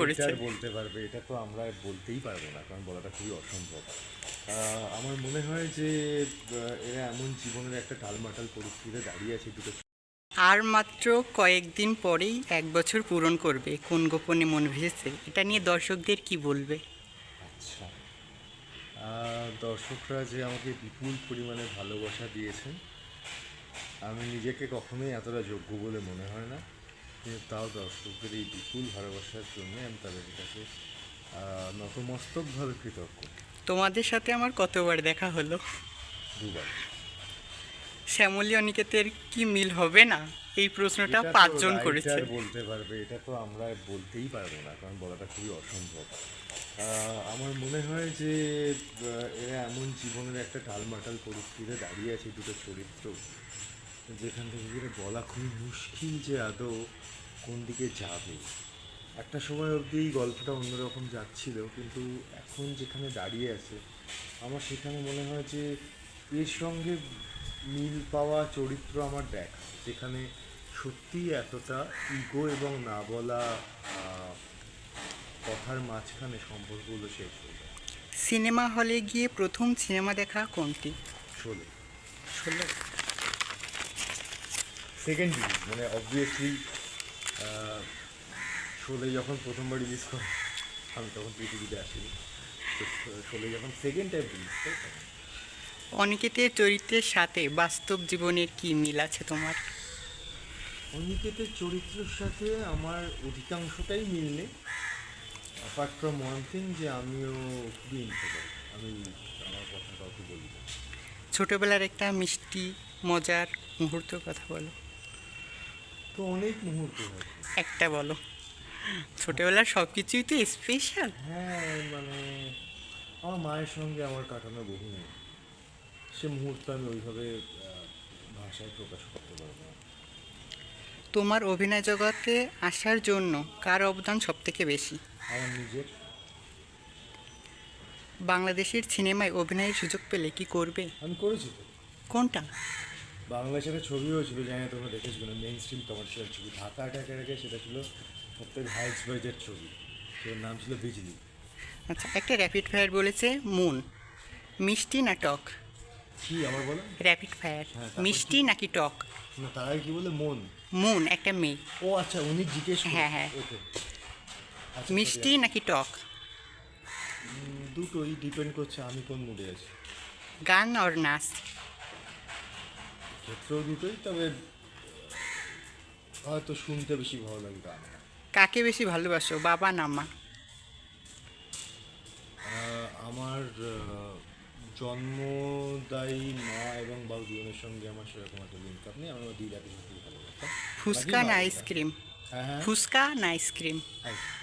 করেছে। বলতে পারবে এটা তো আমরা বলতেই পারব না কারণ বলাটা খুবই অসম্ভব। আমার মনে হয় যে এরা এমন জীবনের একটা টালমাটাল পরিস্থিতিতে দাঁড়িয়ে আছে দুটো আর মাত্র কয়েকদিন পরেই এক বছর পূরণ করবে কোন গোপনে মন ভেসেছে এটা নিয়ে দর্শকদের কি বলবে? আচ্ছা। দর্শকরা যে আমাকে বিপুল পরিমাণে ভালোবাসা দিয়েছেন আমি নিজেকে কখনোই এতটা যোগ্য বলে মনে হয় না। তাও দর্শকদের এই বিপুল ভালোবাসার জন্য আমি তাদের কাছে নতমস্তকভাবে কৃতজ্ঞ। তোমাদের সাথে আমার কতবার দেখা হলো? দুবার। শ্যামলী অনিকেতের কি মিল হবে না? এই প্রশ্নটা পাঁচজন করেছে। বলতে পারবে এটা তো আমরা বলতেই পারব না কারণ বলাটা খুবই অসম্ভব। আমার মনে হয় যে এরা এমন জীবনের একটা টালমাটাল পরিস্থিতিতে দাঁড়িয়ে আছে দুটো চরিত্র। যেখান থেকে গেলে বলা খুবই মুশকিল যে আদৌ কোন দিকে যাবে। একটা সময় অবধি এই গল্পটা অন্যরকম যাচ্ছিল কিন্তু এখন যেখানে দাঁড়িয়ে আছে আমার সেখানে মনে হয় যে এর সঙ্গে মিল পাওয়া চরিত্র আমার দেখা যেখানে সত্যিই এতটা ইগো এবং না বলা কথার মাঝখানে সম্পর্কগুলো শেষ হয়ে যায়। সিনেমা হলে গিয়ে প্রথম সিনেমা দেখা কোনটি? শোলে ষোলো। সেকেন্ড রিলিজ মানে অবভিয়াসলি শোলে যখন প্রথমবার রিলিজ করে আমি তখন পৃথিবীতে আসিনি। তো শোলে যখন সেকেন্ড টাইম রিলিজ করে অনিকেতের চরিত্রের সাথে বাস্তব জীবনের কি মিল আছে তোমার? অনিকেতের চরিত্রের সাথে আমার অধিকাংশটাই মিল নেই। অ্যাপার্ট ফ্রম ওয়ান থিং যে আমিও খুবই ইন্ট্রোভার্ট আমি আমার কথা কাউকে বলি ছোটোবেলার একটা মিষ্টি মজার মুহূর্তের কথা বলো। তো অনেক মুহূর্ত একটা বলো। ছোটবেলার সব কিছুই তো স্পেশাল হ্যাঁ মানে আমার মায়ের সঙ্গে আমার কাটানো বহু মুহূর্ত। সে মুহূর্ত আমি ওইভাবে ভাষায় প্রকাশ করতে পারব না। তোমার অভিনয় জগতে আসার জন্য কার অবদান সব থেকে বেশি? আমার নিজের। বাংলাদেশের সিনেমায় অভিনয়ের সুযোগ পেলে কি করবে? আমি করেছি কোনটা? বাংলাদেশের একটা ছবি হয়েছিল জানি না তোমরা দেখেছিল মেন স্ট্রিম কমার্শিয়াল ছবি। ঢাকা অ্যাটাকের আগে সেটা ছিল সবথেকে হাইস্ট বাজেট ছবি সেটার নাম ছিল বিজলি আচ্ছা একটা র্যাপিড ফায়ার বলেছে মুন মিষ্টি না টক? কি আমার বলো? র্যাপিড ফায়ার মিষ্টি নাকি টক? না তার আগে কি বলে মন মুন একটা মেয়ে। ও আচ্ছা উনি জিজ্ঞেস হ্যাঁ, হ্যাঁ। ওকে মিষ্টি নাকি টক? দুটোই ডিপেন্ড করছে আমি কোন মুডে আছি। গান আর নাচ? ক্ষেত্রেও দুটোই তবে হয়তো শুনতে বেশি ভালো লাগে গান। কাকে বেশি ভালোবাসো বাবা না মা? আমার জন্মদায়ী মা এবং বাবু দুজনের সঙ্গে আমার সেরকম একটা লিঙ্ক আপ নেই। আমার দিদাকে সত্যি ভালোবাসতাম ফুচকা না আইসক্রিম হ্যাঁ হ্যাঁ। ফুচকা না আইসক্রিম আইস-